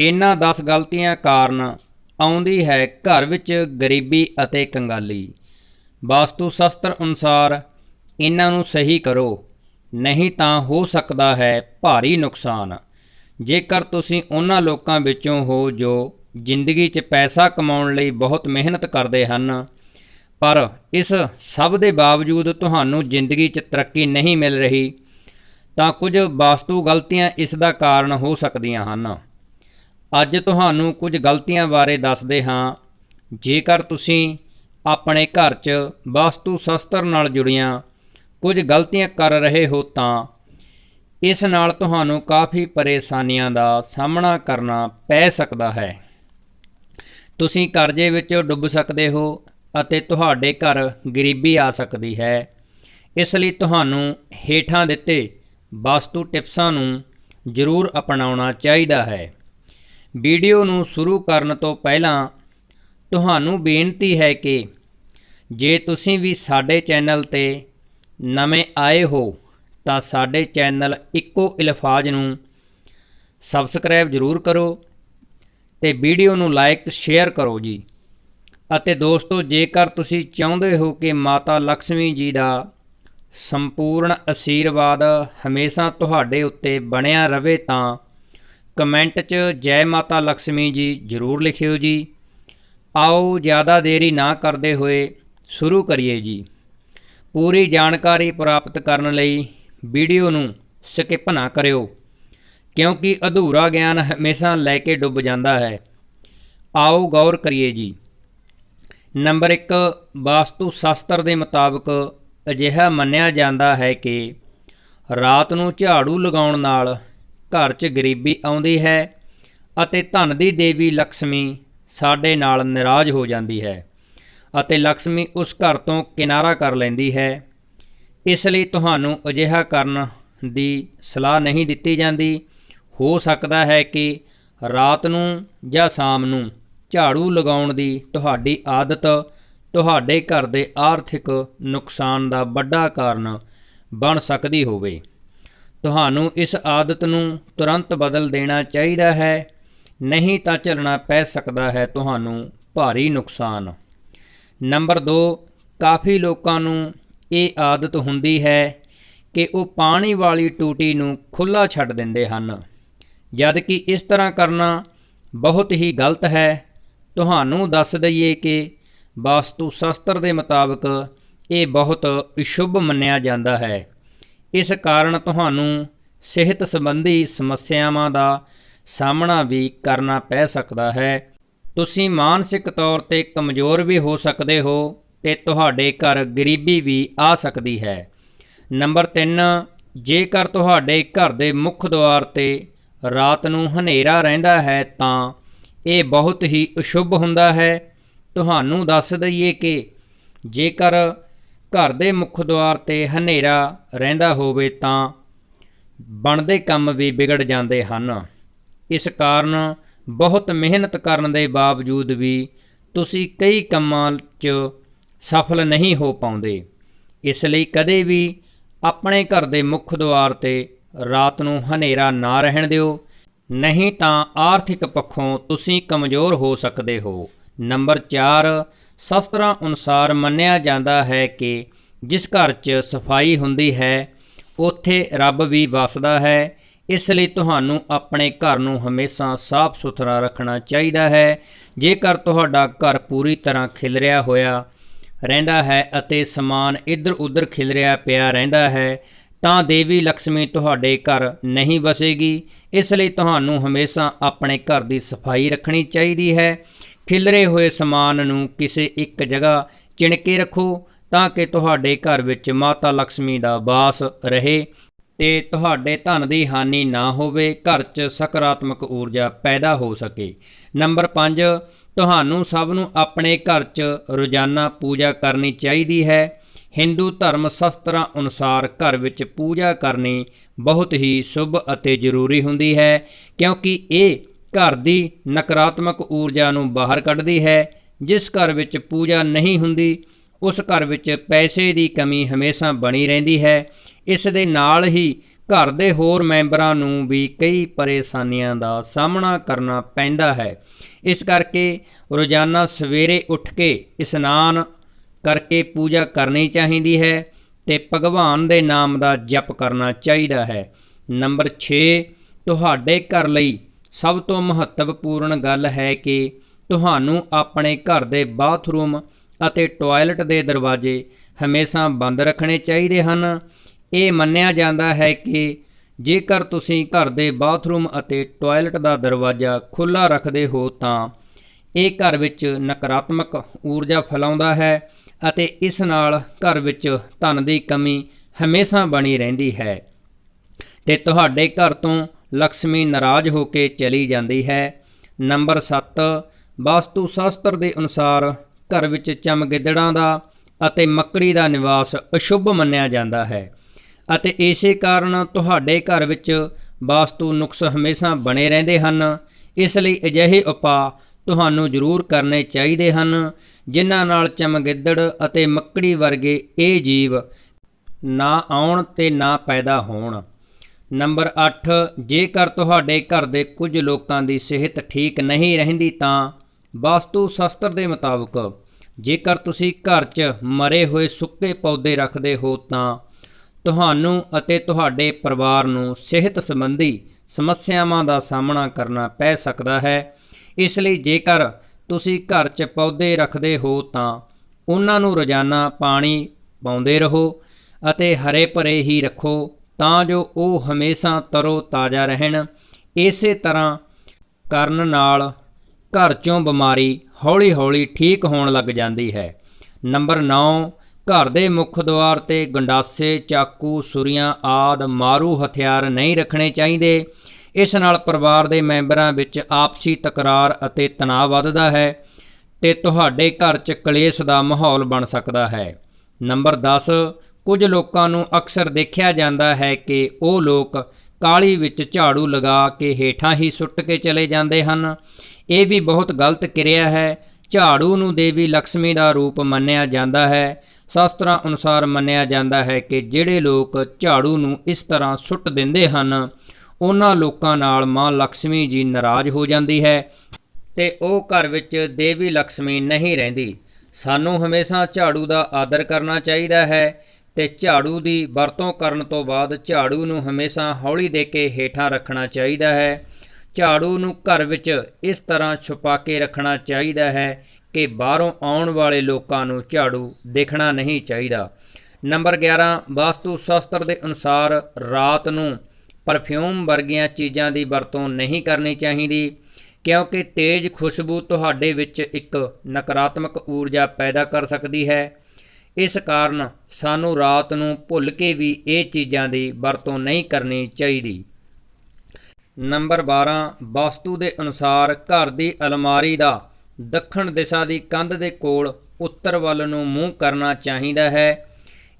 ਇਹਨਾਂ 10 ਗਲਤੀਆਂ ਕਾਰਨ ਆਉਂਦੀ ਹੈ ਘਰ ਵਿੱਚ ਗਰੀਬੀ ਅਤੇ ਕੰਗਾਲੀ। ਵਾਸਤੂ ਸ਼ਾਸਤਰ ਅਨੁਸਾਰ ਇਹਨਾਂ ਨੂੰ ਸਹੀ ਕਰੋ, ਨਹੀਂ ਤਾਂ ਹੋ ਸਕਦਾ ਹੈ ਭਾਰੀ ਨੁਕਸਾਨ। ਜੇਕਰ ਤੁਸੀਂ ਉਹਨਾਂ ਲੋਕਾਂ ਵਿੱਚੋਂ ਹੋ ਜੋ ਜ਼ਿੰਦਗੀ 'ਚ ਪੈਸਾ ਕਮਾਉਣ ਲਈ ਬਹੁਤ ਮਿਹਨਤ ਕਰਦੇ ਹਨ, ਪਰ ਇਸ ਸਭ ਦੇ ਬਾਵਜੂਦ ਤੁਹਾਨੂੰ ਜ਼ਿੰਦਗੀ 'ਚ ਤਰੱਕੀ ਨਹੀਂ ਮਿਲ ਰਹੀ, ਤਾਂ ਕੁਝ ਵਾਸਤੂ ਗਲਤੀਆਂ ਇਸ ਦਾ ਕਾਰਨ ਹੋ ਸਕਦੀਆਂ ਹਨ। ਅੱਜ ਤੁਹਾਨੂੰ ਕੁਝ ਗਲਤੀਆਂ ਬਾਰੇ ਦੱਸਦੇ ਹਾਂ। ਜੇਕਰ ਤੁਸੀਂ ਆਪਣੇ ਘਰ 'ਚ ਵਾਸਤੂ ਸ਼ਾਸਤਰ ਨਾਲ ਜੁੜੀਆਂ ਕੁਝ ਗਲਤੀਆਂ ਕਰ ਰਹੇ ਹੋ ਤਾਂ ਇਸ ਨਾਲ ਤੁਹਾਨੂੰ ਕਾਫੀ ਪਰੇਸ਼ਾਨੀਆਂ ਦਾ ਸਾਹਮਣਾ ਕਰਨਾ ਪੈ ਸਕਦਾ ਹੈ। ਤੁਸੀਂ ਕਰਜ਼ੇ ਵਿੱਚ ਡੁੱਬ ਸਕਦੇ ਹੋ ਅਤੇ ਤੁਹਾਡੇ ਘਰ ਗਰੀਬੀ ਆ ਸਕਦੀ ਹੈ। ਇਸ ਲਈ ਤੁਹਾਨੂੰ ਹੇਠਾਂ ਦਿੱਤੇ ਵਾਸਤੂ ਟਿਪਸਾਂ ਨੂੰ ਜ਼ਰੂਰ ਅਪਣਾਉਣਾ ਚਾਹੀਦਾ ਹੈ। ਵੀਡੀਓ ਨੂੰ ਸ਼ੁਰੂ ਕਰਨ ਤੋਂ ਪਹਿਲਾਂ ਤੁਹਾਨੂੰ ਬੇਨਤੀ ਹੈ ਕਿ ਜੇ ਤੁਸੀਂ ਵੀ ਸਾਡੇ ਚੈਨਲ ਤੇ ਨਵੇਂ ਆਏ ਹੋ, ਤਾਂ ਸਾਡੇ ਚੈਨਲ ਇੱਕੋ ਇਲਫਾਜ਼ ਨੂੰ ਸਬਸਕ੍ਰਾਈਬ ਜ਼ਰੂਰ ਕਰੋ ਤੇ ਵੀਡੀਓ ਨੂੰ ਲਾਈਕ, ਸ਼ੇਅਰ ਕਰੋ ਜੀ। ਅਤੇ ਦੋਸਤੋ, ਜੇਕਰ ਤੁਸੀਂ ਚਾਹੁੰਦੇ ਹੋ ਕਿ ਮਾਤਾ ਲక్ష్ਮੀ ਜੀ ਦਾ ਸੰਪੂਰਨ ਅਸ਼ੀਰਵਾਦ ਹਮੇਸ਼ਾ ਤੁਹਾਡੇ ਉੱਤੇ ਬਣਿਆ ਰਵੇ ਤਾਂ ਕਮੈਂਟ 'ਚ ਜੈ ਮਾਤਾ ਲక్ష్ਮੀ ਜੀ ਜ਼ਰੂਰ ਲਿਖਿਓ ਜੀ। ਆਓ ਜ਼ਿਆਦਾ ਦੇਰੀ ਨਾ ਕਰਦੇ ਹੋਏ ਸ਼ੁਰੂ ਕਰੀਏ ਜੀ। ਪੂਰੀ ਜਾਣਕਾਰੀ ਪ੍ਰਾਪਤ ਕਰਨ ਲਈ ਵੀਡੀਓ ਨੂੰ ਸਕਿਪ ਨਾ ਕਰਿਓ, ਕਿਉਂਕਿ ਅਧੂਰਾ ਗਿਆਨ ਹਮੇਸ਼ਾ ਲੈ ਕੇ ਡੁੱਬ ਜਾਂਦਾ ਹੈ। ਆਓ ਗੌਰ ਕਰੀਏ ਜੀ। ਨੰਬਰ 1 ਵਾਸਤੂ ਸ਼ਾਸਤਰ ਦੇ ਮੁਤਾਬਕ ਅਜਿਹਾ ਮੰਨਿਆ ਜਾਂਦਾ ਹੈ ਕਿ ਰਾਤ ਨੂੰ ਝਾੜੂ ਲਗਾਉਣ ਨਾਲ ਘਰ 'ਚ ਗਰੀਬੀ ਆਉਂਦੀ ਹੈ ਅਤੇ ਧਨ ਦੀ ਦੇਵੀ ਲక్ష్ਮੀ ਸਾਡੇ ਨਾਲ ਨਾਰਾਜ਼ ਹੋ ਜਾਂਦੀ ਹੈ ਅਤੇ ਲక్ష్ਮੀ ਉਸ ਘਰ ਤੋਂ ਕਿਨਾਰਾ ਕਰ ਲੈਂਦੀ ਹੈ। ਇਸ ਲਈ ਤੁਹਾਨੂੰ ਅਜਿਹਾ ਕਰਨ ਦੀ ਸਲਾਹ ਨਹੀਂ ਦਿੱਤੀ ਜਾਂਦੀ। ਹੋ ਸਕਦਾ ਹੈ ਕਿ ਰਾਤ ਨੂੰ ਜਾਂ ਸ਼ਾਮ ਨੂੰ ਝਾੜੂ ਲਗਾਉਣ ਦੀ ਤੁਹਾਡੀ ਆਦਤ ਤੁਹਾਡੇ ਘਰ ਦੇ ਆਰਥਿਕ ਨੁਕਸਾਨ ਦਾ ਵੱਡਾ ਕਾਰਨ ਬਣ ਸਕਦੀ ਹੋਵੇ। ਤੁਹਾਨੂੰ ਇਸ ਆਦਤ ਨੂੰ ਤੁਰੰਤ ਬਦਲ ਦੇਣਾ ਚਾਹੀਦਾ ਹੈ। ਨਹੀਂ ਤਾਂ ਝੱਲਣਾ ਪੈ ਸਕਦਾ ਹੈ ਤੁਹਾਨੂੰ ਭਾਰੀ ਨੁਕਸਾਨ। ਨੰਬਰ 2 ਕਾਫੀ ਲੋਕਾਂ ਨੂੰ ਇਹ ਆਦਤ ਹੁੰਦੀ ਹੈ ਕਿ ਉਹ ਪਾਣੀ ਵਾਲੀ ਟੂਟੀ ਨੂੰ ਖੁੱਲਾ ਛੱਡ ਦਿੰਦੇ ਹਨ। ਜਦ ਕਿ ਇਸ ਤਰ੍ਹਾਂ ਕਰਨਾ ਬਹੁਤ ਹੀ ਗਲਤ ਹੈ। ਤੁਹਾਨੂੰ ਦੱਸ ਦਈਏ ਕਿ ਵਾਸਤੂ ਸ਼ਾਸਤਰ ਦੇ ਮੁਤਾਬਕ ਇਹ ਬਹੁਤ ਅਸ਼ੁਭ ਮੰਨਿਆ ਜਾਂਦਾ ਹੈ। ਇਸ ਕਾਰਨ ਤੁਹਾਨੂੰ ਸਿਹਤ ਸੰਬੰਧੀ ਸਮੱਸਿਆਵਾਂ ਦਾ ਸਾਹਮਣਾ ਵੀ ਕਰਨਾ ਪੈ ਸਕਦਾ ਹੈ। ਤੁਸੀਂ ਮਾਨਸਿਕ ਤੌਰ ਤੇ ਕਮਜ਼ੋਰ ਵੀ ਹੋ ਸਕਦੇ ਹੋ ਤੇ ਤੁਹਾਡੇ ਘਰ ਗਰੀਬੀ ਵੀ ਆ ਸਕਦੀ ਹੈ। ਨੰਬਰ 3 ਜੇਕਰ ਤੁਹਾਡੇ ਘਰ ਦੇ ਮੁੱਖ ਦੁਆਰ ਤੇ ਰਾਤ ਨੂੰ ਹਨੇਰਾ ਰਹਿੰਦਾ ਹੈ ਤਾਂ ਇਹ ਬਹੁਤ ਹੀ ਅਸ਼ੁਭ ਹੁੰਦਾ ਹੈ। ਤੁਹਾਨੂੰ ਦੱਸ ਦਈਏ ਕਿ ਜੇਕਰ ਘਰ ਦੇ ਮੁੱਖ ਦੁਆਰ ਤੇ ਹਨੇਰਾ ਰਹਿੰਦਾ ਹੋਵੇ ਤਾਂ ਬਣਦੇ ਕੰਮ ਵੀ ਵਿਗੜ ਜਾਂਦੇ ਹਨ। ਇਸ ਕਾਰਨ ਬਹੁਤ ਮਿਹਨਤ ਕਰਨ ਦੇ ਬਾਵਜੂਦ ਵੀ ਤੁਸੀਂ ਕਈ ਕੰਮਾਂ 'ਚ ਸਫਲ ਨਹੀਂ ਹੋ ਪਾਉਂਦੇ। ਇਸ ਲਈ ਕਦੇ ਵੀ ਆਪਣੇ ਘਰ ਦੇ ਮੁੱਖ ਦੁਆਰ ਤੇ ਰਾਤ ਨੂੰ ਹਨੇਰਾ ਨਾ ਰਹਿਣ ਦਿਓ। ਨਹੀਂ ਤਾਂ ਆਰਥਿਕ ਪੱਖੋਂ ਤੁਸੀਂ ਕਮਜ਼ੋਰ ਹੋ ਸਕਦੇ ਹੋ। ਨੰਬਰ 4 ਸ਼ਾਸਤਰਾਂ ਅਨੁਸਾਰ ਮੰਨਿਆ ਜਾਂਦਾ ਹੈ ਕਿ ਜਿਸ ਘਰ 'ਚ ਸਫ਼ਾਈ ਹੁੰਦੀ ਹੈ, ਉੱਥੇ ਰੱਬ ਵੀ ਵਸਦਾ ਹੈ। ਇਸ ਲਈ ਤੁਹਾਨੂੰ ਆਪਣੇ ਘਰ ਨੂੰ ਹਮੇਸ਼ਾ ਸਾਫ਼ ਸੁਥਰਾ ਰੱਖਣਾ ਚਾਹੀਦਾ ਹੈ। ਜੇਕਰ ਤੁਹਾਡਾ ਘਰ ਪੂਰੀ ਤਰ੍ਹਾਂ ਖਿਲਰਿਆ ਹੋਇਆ ਰਹਿੰਦਾ ਹੈ ਅਤੇ ਸਮਾਨ ਇੱਧਰ ਉੱਧਰ ਖਿਲਰਿਆ ਪਿਆ ਰਹਿੰਦਾ ਹੈ, ਤਾਂ ਦੇਵੀ ਲక్ష్ਮੀ ਤੁਹਾਡੇ ਘਰ ਨਹੀਂ ਵਸੇਗੀ। ਇਸ ਲਈ ਤੁਹਾਨੂੰ ਹਮੇਸ਼ਾ ਆਪਣੇ ਘਰ ਦੀ ਸਫ਼ਾਈ ਰੱਖਣੀ ਚਾਹੀਦੀ ਹੈ। ਖਿਲਰੇ ਹੋਏ ਸਮਾਨ ਨੂੰ ਕਿਸੇ ਇੱਕ ਜਗ੍ਹਾ ਚਿਣਕੇ ਰੱਖੋ ਤਾਂ ਕਿ ਤੁਹਾਡੇ ਘਰ ਵਿੱਚ ਮਾਤਾ ਲక్ష్ਮੀ ਦਾ ਵਾਸ ਰਹੇ ਤੇ ਤੁਹਾਡੇ ਧਨ ਦੀ ਹਾਨੀ ਨਾ ਹੋਵੇ, ਘਰ 'ਚ ਸਕਾਰਾਤਮਕ ਊਰਜਾ ਪੈਦਾ ਹੋ ਸਕੇ। ਨੰਬਰ 5 ਤੁਹਾਨੂੰ ਸਭ ਨੂੰ ਆਪਣੇ ਘਰ 'ਚ ਰੋਜ਼ਾਨਾ ਪੂਜਾ ਕਰਨੀ ਚਾਹੀਦੀ ਹੈ। ਹਿੰਦੂ ਧਰਮ ਸ਼ਾਸਤਰਾਂ ਅਨੁਸਾਰ ਘਰ ਵਿੱਚ ਪੂਜਾ ਕਰਨੀ ਬਹੁਤ ਹੀ ਸ਼ੁਭ ਅਤੇ ਜ਼ਰੂਰੀ ਹੁੰਦੀ ਹੈ ਕਿਉਂਕਿ ਇਹ ਘਰ ਦੀ ਨਕਾਰਾਤਮਕ ਊਰਜਾ ਨੂੰ ਬਾਹਰ ਕੱਢਦੀ ਹੈ, ਜਿਸ ਘਰ ਵਿੱਚ ਪੂਜਾ ਨਹੀਂ ਹੁੰਦੀ, ਉਸ ਘਰ ਵਿੱਚ ਪੈਸੇ ਦੀ ਕਮੀ ਹਮੇਸ਼ਾ ਬਣੀ ਰਹਿੰਦੀ ਹੈ। ਇਸ ਦੇ ਨਾਲ ਹੀ ਘਰ ਦੇ ਹੋਰ ਮੈਂਬਰਾਂ ਨੂੰ ਵੀ ਕਈ ਪਰੇਸ਼ਾਨੀਆਂ ਦਾ ਸਾਹਮਣਾ ਕਰਨਾ ਪੈਂਦਾ ਹੈ। ਇਸ ਕਰਕੇ ਰੋਜ਼ਾਨਾ ਸਵੇਰੇ ਉੱਠ ਕੇ ਇਸ਼ਨਾਨ ਕਰਕੇ ਪੂਜਾ ਕਰਨੀ ਚਾਹੀਦੀ ਹੈ ਤੇ ਭਗਵਾਨ ਦੇ ਨਾਮ ਦਾ ਜਪ ਕਰਨਾ ਚਾਹੀਦਾ ਹੈ। ਨੰਬਰ 6 ਤੁਹਾਡੇ ਘਰ ਲਈ ਸਭ ਤੋਂ ਮਹੱਤਵਪੂਰਨ ਗੱਲ ਹੈ ਕਿ ਤੁਹਾਨੂੰ ਆਪਣੇ ਘਰ ਦੇ ਬਾਥਰੂਮ ਅਤੇ ਟਾਇਲਟ ਦੇ ਦਰਵਾਜ਼ੇ ਹਮੇਸ਼ਾ ਬੰਦ ਰੱਖਣੇ ਚਾਹੀਦੇ ਹਨ। ਇਹ ਮੰਨਿਆ ਜਾਂਦਾ ਹੈ ਕਿ ਜੇਕਰ ਤੁਸੀਂ ਘਰ ਦੇ ਬਾਥਰੂਮ ਅਤੇ ਟਾਇਲਟ ਦਾ ਦਰਵਾਜ਼ਾ ਖੁੱਲ੍ਹਾ ਰੱਖਦੇ ਹੋ ਤਾਂ ਇਹ ਘਰ ਵਿੱਚ ਨਕਾਰਾਤਮਕ ਊਰਜਾ ਫੈਲਾਉਂਦਾ ਹੈ ਅਤੇ ਇਸ ਨਾਲ ਘਰ ਵਿੱਚ ਧਨ ਦੀ ਕਮੀ ਹਮੇਸ਼ਾ ਬਣੀ ਰਹਿੰਦੀ ਹੈ। ਤੇ ਤੁਹਾਡੇ ਘਰ ਤੋਂ ਲక్ష్ਮੀ ਨਾਰਾਜ਼ ਹੋ ਕੇ ਚਲੀ ਜਾਂਦੀ ਹੈ। ਨੰਬਰ 7 ਵਾਸਤੂ ਸ਼ਾਸਤਰ ਦੇ ਅਨੁਸਾਰ ਘਰ ਵਿੱਚ ਚਮਗਿੱਦੜਾਂ ਦਾ ਅਤੇ ਮੱਕੜੀ ਦਾ ਨਿਵਾਸ ਅਸ਼ੁਭ ਮੰਨਿਆ ਜਾਂਦਾ ਹੈ ਅਤੇ ਇਸੇ ਕਾਰਨ ਤੁਹਾਡੇ ਘਰ ਵਿੱਚ ਵਾਸਤੂ ਨੁਕਸ ਹਮੇਸ਼ਾ ਬਣੇ ਰਹਿੰਦੇ ਹਨ। ਇਸ ਲਈ ਅਜਿਹੇ ਉਪਾਅ ਤੁਹਾਨੂੰ ਜ਼ਰੂਰ ਕਰਨੇ ਚਾਹੀਦੇ ਹਨ, ਜਿਨ੍ਹਾਂ ਨਾਲ ਚਮਗਿੱਦੜ ਅਤੇ ਮੱਕੜੀ ਵਰਗੇ ਇਹ ਜੀਵ ਨਾ ਆਉਣ ਤੇ ਨਾ ਪੈਦਾ ਹੋਣ। ਨੰਬਰ 8 ਜੇਕਰ ਤੁਹਾਡੇ ਘਰ ਦੇ ਕੁਝ ਲੋਕਾਂ ਦੀ ਸਿਹਤ ਠੀਕ ਨਹੀਂ ਰਹਿੰਦੀ ਤਾਂ ਵਾਸਤੂ ਸ਼ਾਸਤਰ ਦੇ ਮੁਤਾਬਕ ਜੇਕਰ ਤੁਸੀਂ ਘਰ 'ਚ ਮਰੇ ਹੋਏ ਸੁੱਕੇ ਪੌਦੇ ਰੱਖਦੇ ਹੋ ਤਾਂ ਤੁਹਾਨੂੰ ਅਤੇ ਤੁਹਾਡੇ ਪਰਿਵਾਰ ਨੂੰ ਸਿਹਤ ਸੰਬੰਧੀ ਸਮੱਸਿਆਵਾਂ ਦਾ ਸਾਹਮਣਾ ਕਰਨਾ ਪੈ ਸਕਦਾ ਹੈ। ਇਸ ਲਈ ਜੇਕਰ ਤੁਸੀਂ ਘਰ 'ਚ ਪੌਦੇ ਰੱਖਦੇ ਹੋ ਤਾਂ ਉਹਨਾਂ ਨੂੰ ਰੋਜ਼ਾਨਾ ਪਾਣੀ ਪਾਉਂਦੇ ਰਹੋ ਅਤੇ ਹਰੇ ਭਰੇ ਹੀ ਰੱਖੋ। ਤਾਂ ਜੋ ਉਹ ਹਮੇਸ਼ਾ ਤਰੋ ਤਾਜ਼ਾ ਰਹਿਣ। ਇਸੇ ਤਰ੍ਹਾਂ ਕਰਨ ਨਾਲ ਘਰ 'ਚੋਂ ਬਿਮਾਰੀ ਹੌਲੀ-ਹੌਲੀ ਠੀਕ ਹੋਣ ਲੱਗ ਜਾਂਦੀ ਹੈ। ਨੰਬਰ 9 ਘਰ ਦੇ ਮੁੱਖ ਦੁਆਰ ਤੇ ਗੰਡਾਸੇ, ਚਾਕੂ, ਸੁਰੀਆਂ ਆਦ ਮਾਰੂ ਹਥਿਆਰ ਨਹੀਂ ਰੱਖਣੇ ਚਾਹੀਦੇ। ਇਸ ਨਾਲ ਪਰਿਵਾਰ ਦੇ ਮੈਂਬਰਾਂ ਵਿੱਚ ਆਪਸੀ ਤਕਰਾਰ ਅਤੇ ਤਣਾਅ ਵੱਧਦਾ ਹੈ ਤੇ ਤੁਹਾਡੇ ਘਰ 'ਚ ਕਲੇਸ਼ ਦਾ ਮਾਹੌਲ ਬਣ ਸਕਦਾ ਹੈ। ਨੰਬਰ 10 ਕੁਝ ਲੋਕਾਂ ਨੂੰ ਅਕਸਰ ਦੇਖਿਆ ਜਾਂਦਾ ਹੈ ਕਿ ਉਹ ਲੋਕ ਕਾਲੀ ਵਿੱਚ ਝਾੜੂ ਲਗਾ ਕੇ ਹੇਠਾਂ ਹੀ ਸੁੱਟ ਕੇ ਚਲੇ ਜਾਂਦੇ ਹਨ। ਇਹ ਵੀ ਬਹੁਤ ਗਲਤ ਕਿਰਿਆ ਹੈ। ਝਾੜੂ ਨੂੰ ਦੇਵੀ ਲక్ష్ਮੀ ਦਾ ਰੂਪ ਮੰਨਿਆ ਜਾਂਦਾ ਹੈ। ਸ਼ਾਸਤਰਾਂ ਅਨੁਸਾਰ ਮੰਨਿਆ ਜਾਂਦਾ ਹੈ ਕਿ ਜਿਹੜੇ ਲੋਕ ਝਾੜੂ ਨੂੰ ਇਸ ਤਰ੍ਹਾਂ ਸੁੱਟ ਦਿੰਦੇ ਹਨ, ਉਹਨਾਂ ਲੋਕਾਂ ਨਾਲ ਮਾਂ ਲక్ష్ਮੀ ਜੀ ਨਾਰਾਜ਼ ਹੋ ਜਾਂਦੀ ਹੈ ਤੇ ਉਹ ਘਰ ਵਿੱਚ ਦੇਵੀ ਲక్ష్ਮੀ ਨਹੀਂ ਰਹਿੰਦੀ। ਸਾਨੂੰ ਹਮੇਸ਼ਾ ਝਾੜੂ ਦਾ ਆਦਰ ਕਰਨਾ ਚਾਹੀਦਾ ਹੈ। ਤੇ ਝਾੜੂ ਦੀ ਵਰਤੋਂ ਕਰਨ ਤੋਂ ਬਾਅਦ ਝਾੜੂ ਨੂੰ ਹਮੇਸ਼ਾ ਹੌਲੀ ਦੇ ਕੇ ਹੇਠਾਂ ਰੱਖਣਾ ਚਾਹੀਦਾ ਹੈ। ਝਾੜੂ ਨੂੰ ਘਰ ਵਿੱਚ ਇਸ ਤਰ੍ਹਾਂ ਛੁਪਾ ਕੇ ਰੱਖਣਾ ਚਾਹੀਦਾ ਹੈ ਕਿ ਬਾਹਰੋਂ ਆਉਣ ਵਾਲੇ ਲੋਕਾਂ ਨੂੰ ਝਾੜੂ ਦੇਖਣਾ ਨਹੀਂ ਚਾਹੀਦਾ। ਨੰਬਰ 11 ਵਾਸਤੂ ਸ਼ਾਸਤਰ ਦੇ ਅਨੁਸਾਰ ਰਾਤ ਨੂੰ ਪਰਫਿਊਮ ਵਰਗੀਆਂ ਚੀਜ਼ਾਂ ਦੀ ਵਰਤੋਂ ਨਹੀਂ ਕਰਨੀ ਚਾਹੀਦੀ, ਕਿਉਂਕਿ ਤੇਜ਼ ਖੁਸ਼ਬੂ ਤੁਹਾਡੇ ਵਿੱਚ ਇੱਕ ਨਕਾਰਾਤਮਕ ਊਰਜਾ ਪੈਦਾ ਕਰ ਸਕਦੀ ਹੈ। ਇਸ ਕਾਰਨ ਸਾਨੂੰ ਰਾਤ ਨੂੰ ਭੁੱਲ ਕੇ ਵੀ ਇਹ ਚੀਜ਼ਾਂ ਦੀ ਵਰਤੋਂ ਨਹੀਂ ਕਰਨੀ ਚਾਹੀਦੀ। ਨੰਬਰ 12 ਵਾਸਤੂ ਦੇ ਅਨੁਸਾਰ ਘਰ ਦੀ ਅਲਮਾਰੀ ਦਾ ਦੱਖਣ ਦਿਸ਼ਾ ਦੀ ਕੰਧ ਦੇ ਕੋਲ ਉੱਤਰ ਵੱਲ ਨੂੰ ਮੂੰਹ ਕਰਨਾ ਚਾਹੀਦਾ ਹੈ।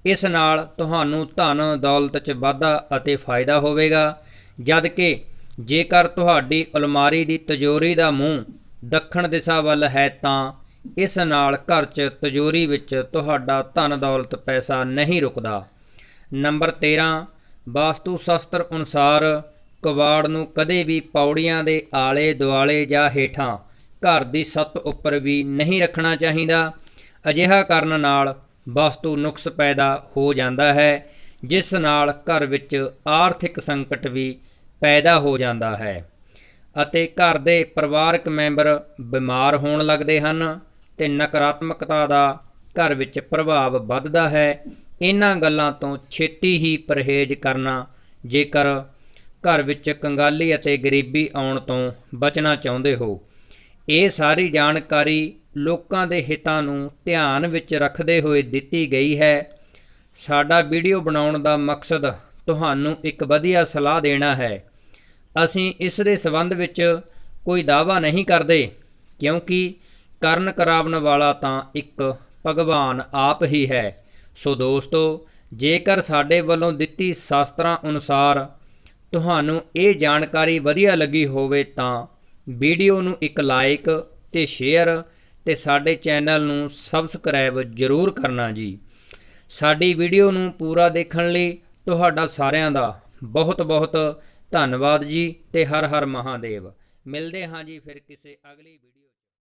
ਇਸ ਨਾਲ ਤੁਹਾਨੂੰ ਧਨ, ਦੌਲਤ 'ਚ ਵਾਧਾ ਅਤੇ ਫਾਇਦਾ ਹੋਵੇਗਾ। ਜਦ ਕਿ ਜੇਕਰ ਤੁਹਾਡੀ ਅਲਮਾਰੀ ਦੀ ਤਜੋਰੀ ਦਾ ਮੂੰਹ ਦੱਖਣ ਦਿਸ਼ਾ ਵੱਲ ਹੈ ਤਾਂ ਇਸ ਨਾਲ ਘਰ 'ਚ ਤਜੋਰੀ ਵਿੱਚ ਤੁਹਾਡਾ ਧਨ ਦੌਲਤ ਪੈਸਾ ਨਹੀਂ ਰੁਕਦਾ। ਨੰਬਰ 13 ਵਾਸਤੂ ਸ਼ਾਸਤਰ ਅਨੁਸਾਰ ਕਬਾੜ ਨੂੰ ਕਦੇ ਵੀ ਪੌੜੀਆਂ ਦੇ ਆਲੇ ਦੁਆਲੇ ਜਾਂ ਹੇਠਾਂ ਘਰ ਦੀ ਛੱਤ ਉੱਪਰ ਵੀ ਨਹੀਂ ਰੱਖਣਾ ਚਾਹੀਦਾ। ਅਜਿਹਾ ਕਰਨ ਨਾਲ ਵਾਸਤੂ ਨੁਕਸ ਪੈਦਾ ਹੋ ਜਾਂਦਾ ਹੈ, ਜਿਸ ਨਾਲ ਘਰ ਵਿੱਚ ਆਰਥਿਕ ਸੰਕਟ ਵੀ ਪੈਦਾ ਹੋ ਜਾਂਦਾ ਹੈ ਅਤੇ ਘਰ ਦੇ ਪਰਿਵਾਰਕ ਮੈਂਬਰ ਬਿਮਾਰ ਹੋਣ ਲੱਗਦੇ ਹਨ। ਤੇ ਨਕਾਰਾਤਮਕਤਾ ਦਾ ਘਰ ਵਿੱਚ ਪ੍ਰਭਾਵ ਵੱਧਦਾ ਹੈ। ਇਹਨਾਂ ਗੱਲਾਂ ਤੋਂ ਛੇਤੀ ਹੀ ਪਰਹੇਜ਼ ਕਰਨਾ, ਜੇਕਰ ਘਰ ਵਿੱਚ ਕੰਗਾਲੀ ਅਤੇ ਗਰੀਬੀ ਆਉਣ ਤੋਂ ਬਚਣਾ ਚਾਹੁੰਦੇ ਹੋ। ਇਹ ਸਾਰੀ ਜਾਣਕਾਰੀ ਲੋਕਾਂ ਦੇ ਹਿੱਤਾਂ ਨੂੰ ਧਿਆਨ ਵਿੱਚ ਰੱਖਦੇ ਹੋਏ ਦਿੱਤੀ ਗਈ ਹੈ। ਸਾਡਾ ਵੀਡੀਓ ਬਣਾਉਣ ਦਾ ਮਕਸਦ ਤੁਹਾਨੂੰ ਇੱਕ ਵਧੀਆ ਸਲਾਹ ਦੇਣਾ ਹੈ। ਅਸੀਂ ਇਸ ਦੇ ਸੰਬੰਧ ਵਿੱਚ ਕੋਈ ਦਾਅਵਾ ਨਹੀਂ ਕਰਦੇ, ਕਿਉਂਕਿ ਕਰਨ ਕਰਾਵਣ ਵਾਲਾ ਤਾਂ ਇੱਕ ਭਗਵਾਨ ਆਪ ਹੀ ਹੈ। ਸੋ ਦੋਸਤੋ, ਜੇਕਰ ਸਾਡੇ ਵੱਲੋਂ ਦਿੱਤੀ ਸ਼ਾਸਤਰਾਂ ਅਨੁਸਾਰ ਤੁਹਾਨੂੰ ਇਹ ਜਾਣਕਾਰੀ ਵਧੀਆ ਲੱਗੀ ਹੋਵੇ ਤਾਂ ਵੀਡੀਓ ਨੂੰ ਇੱਕ ਲਾਈਕ ਤੇ ਸ਼ੇਅਰ ਤੇ ਸਾਡੇ ਚੈਨਲ ਨੂੰ ਸਬਸਕ੍ਰਾਈਬ ਜ਼ਰੂਰ ਕਰਨਾ ਜੀ। ਸਾਡੀ ਵੀਡੀਓ ਨੂੰ ਪੂਰਾ ਦੇਖਣ ਲਈ ਤੁਹਾਡਾ ਸਾਰਿਆਂ ਦਾ ਬਹੁਤ ਬਹੁਤ ਧੰਨਵਾਦ ਜੀ ਤੇ ਹਰ ਹਰ ਮਹਾਦੇਵ। ਮਿਲਦੇ ਹਾਂ ਜੀ ਫਿਰ ਕਿਸੇ ਅਗਲੀ ਵੀਡੀਓ